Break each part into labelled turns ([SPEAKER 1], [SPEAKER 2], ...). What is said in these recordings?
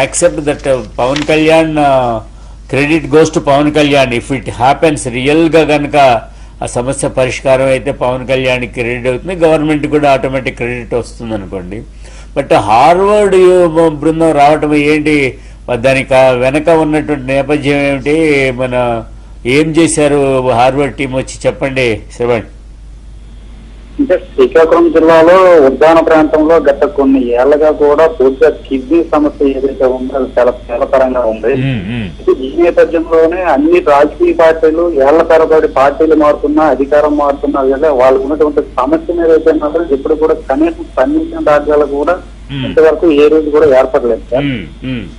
[SPEAKER 1] Accept that Pawan Kalyan credit goes to Pawan Kalyan if it happens రియల్గా కనుక ఆ సమస్య పరిష్కారం అయితే పవన్ కళ్యాణ్ క్రెడిట్ అవుతుంది. గవర్నమెంట్ కూడా ఆటోమేటిక్ క్రెడిట్ వస్తుంది అనుకోండి బట్ హార్వర్డ్ బృందం రావటం ఏంటి? దానికి వెనక ఉన్నటువంటి నేపథ్యం ఏమిటి? మన ఏం చేశారు హార్వర్డ్ టీం వచ్చి చెప్పండి. శ్రవణ్
[SPEAKER 2] అంటే శ్రీకాకుళం జిల్లాలో ఉద్యాన ప్రాంతంలో గత కొన్ని ఏళ్ళుగా కూడా పూర్తిగా కిడ్నీ సమస్య ఏదైతే ఉందో అది చాలా తీవ్రతరంగా ఉంది ఈ నేపథ్యంలోనే అన్ని రాజకీయ పార్టీలు ఏళ్ళ తరబడి పార్టీలు మారుతున్నా అధికారం మారుతున్నా వాళ్ళకు ఉన్నటువంటి సమస్య మీద అయితే మాత్రం ఇప్పుడు కూడా కనీసం స్పందించిన రాజ్యాలు కూడా. ఇంతవరకు ఏ రోజు కూడా ఏర్పడలేదు సార్.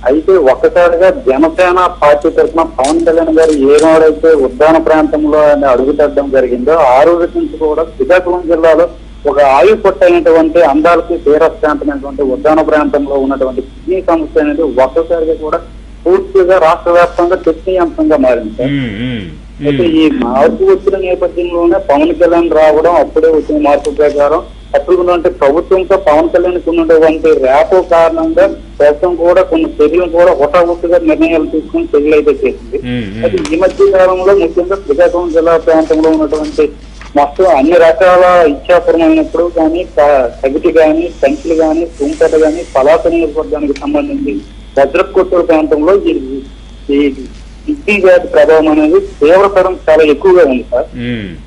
[SPEAKER 2] అయితే ఒక్కసారిగా జనసేన పార్టీ తరఫున పవన్ కళ్యాణ్ గారు ఏ నాడైతే ఉద్యాన ప్రాంతంలో ఆయన అడుగుతట్టడం జరిగిందో ఆ రోజు నుంచి కూడా శ్రీకాకుళం జిల్లాలో ఒక ఆయు అయినటువంటి అందాలకి తీరస్థాంతమైనటువంటి ఉద్యాన ప్రాంతంలో ఉన్నటువంటి కిడ్నీ సమస్య అనేది ఒక్కసారిగా కూడా పూర్తిగా రాష్ట్ర వ్యాప్తంగా చర్చనీయాంశంగా మారింది సార్. అయితే. ఈ మార్పు వచ్చిన నేపథ్యంలోనే పవన్ కళ్యాణ్ రావడం అప్పుడే వచ్చిన మార్పు ప్రకారం అప్పుడు ఉన్నటువంటి ప్రభుత్వంతో పవన్ కళ్యాణ్ ఉన్నటువంటి ర్యాపో కారణంగా ప్రభుత్వం కూడా కొన్ని చర్యలు కూడా హుటాహుటిగా నిర్ణయాలు తీసుకుని చర్యలు అయితే చేసింది అయితే. ఈ మధ్య కాలంలో ముఖ్యంగా శ్రీకాకుళం జిల్లా ప్రాంతంలో ఉన్నటువంటి మొత్తం అన్ని రకాల ఇచ్చాపురమైనప్పుడు కానీ తగిటి కానీ సంఖ్యలు కానీ తుంపట కానీ పలాస నియోజకవర్గానికి సంబంధించి భద్రకొట్టూరు ప్రాంతంలో ఈ కిడ్నీ వ్యాధి ప్రభావం అనేది తీవ్రతరం చాలా ఎక్కువగా ఉంది సార్.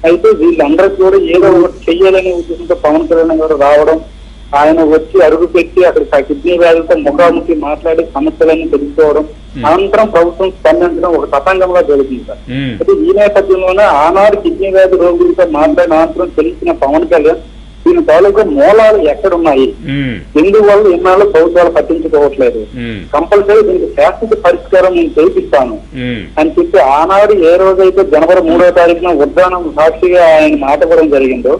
[SPEAKER 2] అయితే వీళ్ళందరికీ కూడా ఏదో ఒకటి చెయ్యాలనే ఉద్దేశంతో పవన్ కళ్యాణ్ గారు రావడం ఆయన వచ్చి అడుగు పెట్టి అక్కడ కిడ్నీ వ్యాధులతో ముఖాముఖి మాట్లాడి సమస్యలన్నీ తెలుసుకోవడం. అనంతరం ప్రభుత్వం స్పందించడం ఒక తతంగంలో జరుగుతుంది సార్. అయితే ఈ నేపథ్యంలోనే ఆనాడు కిడ్నీ వ్యాధి రోగులతో మాట్లాడిన అనంతరం తెలిసిన పవన్ కళ్యాణ్ దీని తాలూకా మూలాలు ఎక్కడున్నాయి. ఎందువల్ల ఇన్నాళ్ళు ప్రభుత్వాలు పట్టించుకోవట్లేదు. కంపల్సరీ దీనికి శాశ్వత పరిష్కారం నేను చేపిస్తాను. అని చెప్పి ఆనాడు ఏ రోజైతే జనవరి మూడో తారీఖున ఉద్దానం సాక్షిగా ఆయన మాట ఇవ్వడం జరిగిందో.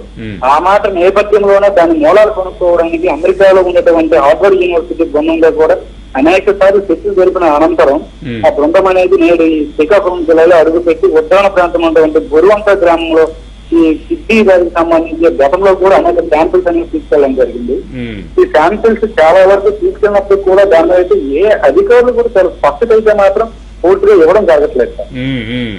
[SPEAKER 2] ఆ మాట నేపథ్యంలోనే దాని మూలాలు కొనుక్కోవడానికి అమెరికాలో ఉన్నటువంటి హార్వర్డ్ యూనివర్సిటీ బృందంలో కూడా అనేక సార్లు చర్చలు జరిపిన అనంతరం. ఆ బృందం అనేది నేడు ఈ శ్రీకాకుళం జిల్లాలో అడుగుపెట్టి ఉద్దాన ప్రాంతం ఉన్నటువంటి గురువంత గ్రామంలో ఈ కిడ్నీ వ్యాధికి సంబంధించి గతంలో కూడా అనేక శాంపిల్స్ అనేవి తీసుకెళ్ళడం జరిగింది. ఈ శాంపిల్స్ చాలా వరకు తీసుకెళ్ళినప్పుడు కూడా దాని అయితే ఏ అధికారులు కూడా చాలా స్పష్టత అయితే మాత్రం పూర్తిగా ఇవ్వడం జరగట్లేదు.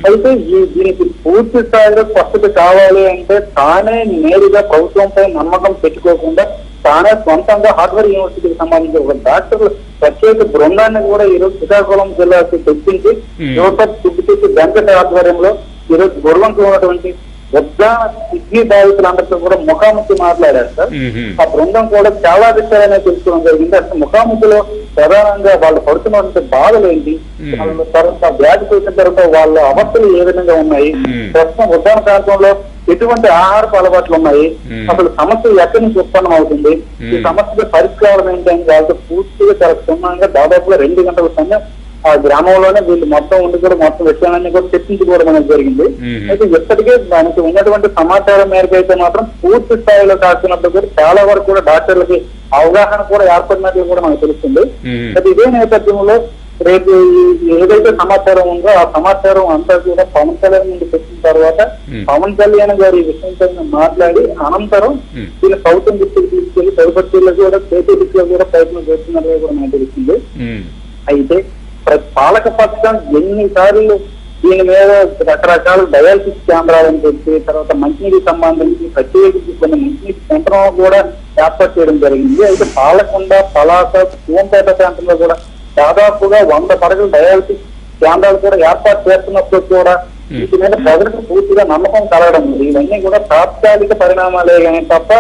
[SPEAKER 2] అయితే ఈ దీనికి పూర్తి స్థాయిలో స్పష్టత కావాలి అంటే తానే నేరుగా ప్రభుత్వంపై నమ్మకం పెట్టుకోకుండా తానే సొంతంగా హార్డ్వేర్ యూనివర్సిటీకి సంబంధించి ఒక డాక్టర్లు ప్రత్యేక బృందాన్ని కూడా ఈరోజు శ్రీకాకుళం జిల్లాకి తెప్పించి. యువత సిద్దిపేట వెంకట ఆధ్వర్యంలో ఈరోజు గుర్వంతో ఉన్నటువంటి ఉద్దాన కిడ్నీ బాధితులందరితో కూడా ముఖాముఖి మాట్లాడారు సార్. ఆ బృందం కూడా చాలా విషయాలనే తెలుసుకోవడం జరిగింది అసలు ముఖాముఖిలో ప్రధానంగా వాళ్ళు పడుతున్నటువంటి బాధలు ఏంటి. వాళ్ళ తర్వాత వ్యాధి వచ్చిన తర్వాత వాళ్ళ అవస్థలు ఏ విధంగా ఉన్నాయి. ప్రస్తుతం ఉద్యాన ప్రాంతంలో ఎటువంటి ఆహారపు అలవాట్లు ఉన్నాయి. అసలు సమస్య ఎక్కడి నుంచి ఉత్పన్నం అవుతుంది ఈ
[SPEAKER 1] Hmm.
[SPEAKER 2] సమస్య పరిష్కారం ఏంటి అని వాళ్ళతో పూర్తిగా చాలా క్షుణ్ణంగా దాదాపుగా రెండు గంటల సమయం ఆ గ్రామంలోనే వీళ్ళు మొత్తం ఉండి కూడా మొత్తం విషయాలన్నీ కూడా చర్చించుకోవడం అనేది జరిగింది. అయితే ఇప్పటికే దానికి ఉన్నటువంటి సమాచారం మేరకు అయితే మాత్రం పూర్తి స్థాయిలో కాస్తున్నప్పుడు కూడా చాలా వరకు కూడా డాక్టర్లకి అవగాహన కూడా ఏర్పడినట్లు కూడా మనకు తెలుస్తుంది. అయితే ఇదే నేపథ్యంలో రేపు ఏదైతే సమాచారం ఉందో ఆ సమాచారం అంతా కూడా పవన్ కళ్యాణ్ నుండి పెట్టిన తర్వాత. పవన్ కళ్యాణ్ గారి ఈ విషయంపై మాట్లాడి అనంతరం. దీన్ని ప్రభుత్వం దృష్టికి తీసుకెళ్ళి తదుపరి కూడా చేతి దిశలో కూడా ప్రయత్నం చేస్తున్నట్టుగా కూడా మనకు తెలిసింది
[SPEAKER 1] మ్మ్.
[SPEAKER 2] అయితే పాలక పక్షం ఎన్నిసార్లు దీని మీద రకరకాల డయాలసిస్ కేంద్రాలని చెప్పి తర్వాత మంచినీటికి సంబంధించి ప్రత్యేకించి కొన్ని మంచినీటి కేంద్రం కూడా ఏర్పాటు చేయడం జరిగింది అయితే పాలకొండ పలాస సోంపేట ప్రాంతంలో కూడా దాదాపుగా వంద పడగల డయాలసిస్ కేంద్రాలు కూడా ఏర్పాటు చేస్తున్నప్పుడు కూడా. వీటి మీద ప్రజలకు పూర్తిగా నమ్మకం కలగడం ఇవన్నీ కూడా తాత్కాలిక పరిణామాలే కానీ తప్ప.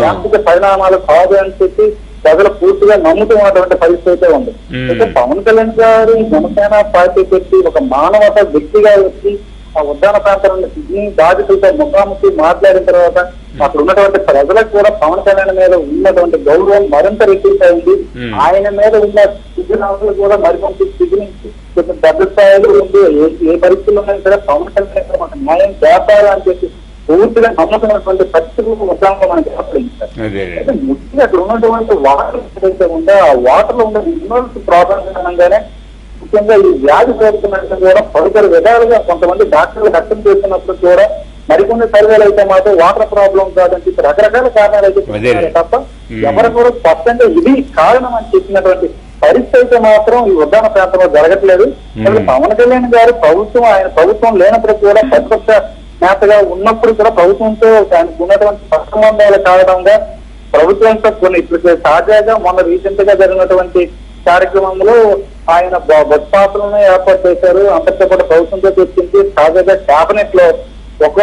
[SPEAKER 2] శాశ్వత పరిణామాలు కాదు అని చెప్పి ప్రజలు పూర్తిగా నమ్ముతున్నటువంటి పరిస్థితి అయితే ఉంది. అయితే పవన్ కళ్యాణ్ గారు జనసేన పార్టీ పెట్టి ఒక మానవత వ్యక్తిగా వచ్చి ఆ ఉద్దాన ప్రాంతంలో కిడ్నీ బాధితులతో ముఖాముఖి మాట్లాడిన తర్వాత అక్కడ ఉన్నటువంటి ప్రజలకు కూడా పవన్ కళ్యాణ్ మీద ఉన్నటువంటి గౌరవం మరింత రెట్టింపైంది. ఆయన మీద ఉన్న స్థితినాలు కూడా మరికొంత స్థితిని కొంచెం పెద్ద స్థాయిలో ఉంది ఏ- ఏ పరిస్థితుల్లో ఉన్నా సరే పవన్ కళ్యాణ్ న్యాయం చేస్తారు అని చెప్పి పూర్తిగా నమ్మకమైనటువంటి పరిస్థితులు ఉద్దానంలో మనకి ఏర్పడింది అయితే ముఖ్యంగా అక్కడ ఉన్నటువంటి వాటర్ ఏదైతే ఉందో ఆ వాటర్లో ఉన్న మినరల్స్ ప్రాబ్లం కారణంగానే ముఖ్యంగా ఈ వ్యాధి సోకుతున్నట్టు కూడా పలువురు విధాలుగా కొంతమంది డాక్టర్లు కష్టం చేస్తున్నప్పుడు కూడా మరికొన్ని సర్వేలు అయితే మాత్రం వాటర్ ప్రాబ్లం కాదని చెప్పి రకరకాల కారణాలు అయితే. తప్ప. ఎవరు కూడా స్పష్టంగా ఇది కారణం అని చెప్పినటువంటి పరిస్థితి అయితే మాత్రం ఈ ఉద్దాన ప్రాంతంలో జరగట్లేదు పవన్ కళ్యాణ్ గారు ప్రభుత్వం ఆయన ప్రభుత్వం లేనప్పుడు కూడా ప్రతిపక్ష నేతగా ఉన్నప్పుడు కూడా ప్రభుత్వంతో దానికి ఉన్నటువంటి సత్సంబంధాలు కావడంగా ప్రభుత్వంతో కొన్ని ఇప్పుడు తాజాగా మొన్న రీసెంట్గా జరిగినటువంటి కార్యక్రమంలో ఆయన బ- బస్ పాత్రలను ఏర్పాటు చేశారు. అంతటితో కూడా ప్రభుత్వంతో తెచ్చింది తాజాగా క్యాబినెట్లో ఒక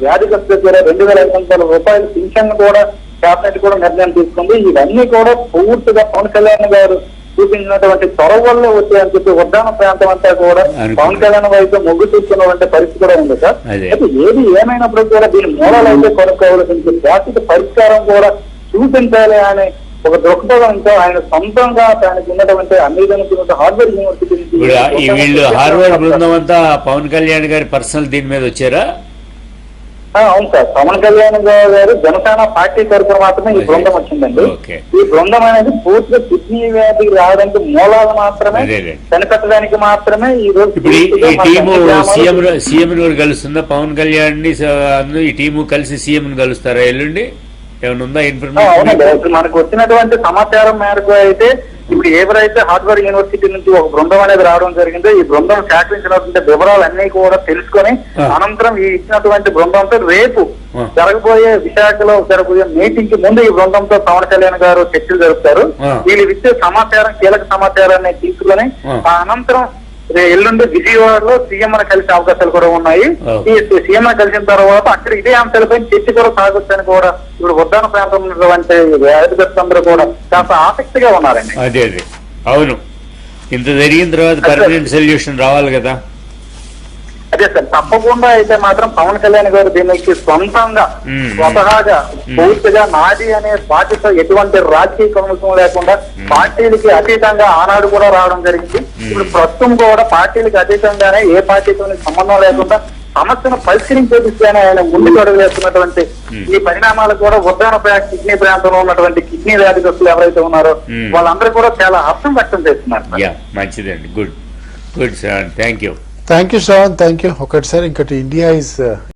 [SPEAKER 2] వ్యాధిగ్రస్తులకు కూడా రెండు వేల ఐదు వందల రూపాయల పింఛన్ కూడా క్యాబినెట్ కూడా నిర్ణయం తీసుకుంది. ఇవన్నీ కూడా పూర్తిగా పవన్ కళ్యాణ్ గారు చూపించినటువంటి చొరవ వల్ల వచ్చాయని చెప్పి ఉద్దాన ప్రాంతం అంతా కూడా. పవన్ కళ్యాణ్ వైపు మొగ్గు చూస్తున్నటువంటి పరిస్థితి కూడా ఉంది సార్. అయితే ఏది ఏమైనప్పుడు కూడా దీని మూలాలు అయితే కొనుక్కోవాల్సింది శాశ్వత పరిష్కారం కూడా చూపించాలి అనే ఒక దృక్పథంతో ఆయన సొంతంగా తనకు ఉన్నటువంటి అమెరికన్ హార్వర్డ్ యూనివర్సిటీ
[SPEAKER 1] వీళ్ళు హార్వర్డ్ బృందం అంతా పవన్ కళ్యాణ్ గారి పర్సనల్ దీని మీద వచ్చారా
[SPEAKER 2] అవును సార్. పవన్ కళ్యాణ్ గారు జనసేన పార్టీ తరఫున మాత్రమే ఈ బృందం వచ్చిందండి. ఈ బృందం అనేది పూర్తిగా కిడ్నీ వ్యాధి రావడానికి మూలాలు మాత్రమే. కనిపెట్టడానికి మాత్రమే ఈ రోజు
[SPEAKER 1] సీఎం కలుస్తుందా? పవన్ కళ్యాణ్ని ఈ టీము కలిసి సీఎం ని కలుస్తారా ఎల్లుండి? ఏమైనా ఉందా ఇన్ఫర్మేషన్
[SPEAKER 2] మనకు వచ్చినటువంటి సమాచారం మేరకు అయితే ఇప్పుడు ఎవరైతే హార్డ్వేర్ యూనివర్సిటీ నుంచి ఒక బృందం అనేది రావడం జరిగిందో ఈ బృందం సేకరించినటువంటి వివరాలన్నీ కూడా తెలుసుకొని. అనంతరం ఈ ఇచ్చినటువంటి బృందంతో రేపు. జరగబోయే విశాఖలో జరగబోయే మీటింగ్కి ముందు ఈ బృందంతో పవన్ కళ్యాణ్ గారు చర్చలు జరుపుతారు. వీళ్ళు ఇచ్చే సమాచారం కీలక సమాచారాన్ని తీసుకొని అనంతరం ఎల్లుండి విజయవాడలో సీఎం కలిసే అవకాశాలు కూడా ఉన్నాయి. ఈ సీఎం కలిసిన తర్వాత అక్కడ ఇదే అంశాలపై చర్చ కూడా సాగొచ్చని కూడా ఇప్పుడు ఉద్దాన ప్రాంతంలో ఉన్నటువంటి వ్యాధిగ్రస్తులందరూ కూడా కాస్త ఆసక్తిగా ఉన్నారండి.
[SPEAKER 1] అదే అదే. అవును. ఇంత జరిగిన తర్వాత పర్మనెంట్ సొల్యూషన్ రావాలి కదా.
[SPEAKER 2] అదే సార్ తప్పకుండా అయితే మాత్రం పవన్ కళ్యాణ్ గారు దీనికి సొంతంగా. స్వతహాగా పూర్తిగా నాది అనే బాధ్యత ఎటువంటి రాజకీయ కమిషన్ లేకుండా పార్టీలకి అతీతంగా ఆనాడు కూడా రావడం జరిగింది. ఇప్పుడు ప్రస్తుతం కూడా పార్టీలకి అతీతంగానే ఏ పార్టీతో సంబంధం లేకుండా సమస్యను పరిష్కరించే దిశగానే ఆయన ముందుకు అడుగులేస్తున్నటువంటి ఈ పరిణామాలు కూడా ఉద్దాన కిడ్నీ ప్రాంతంలో ఉన్నటువంటి కిడ్నీ వ్యాధిగ్రస్తులు ఎవరైతే ఉన్నారో. వాళ్ళందరూ కూడా చాలా హర్షం వ్యక్తం చేస్తున్నారు
[SPEAKER 1] మంచిదండి. Good. Good sir thank you
[SPEAKER 3] thank you Shravan thank you ఒకటిసారి ఇంకటి ఇండియా ఇస్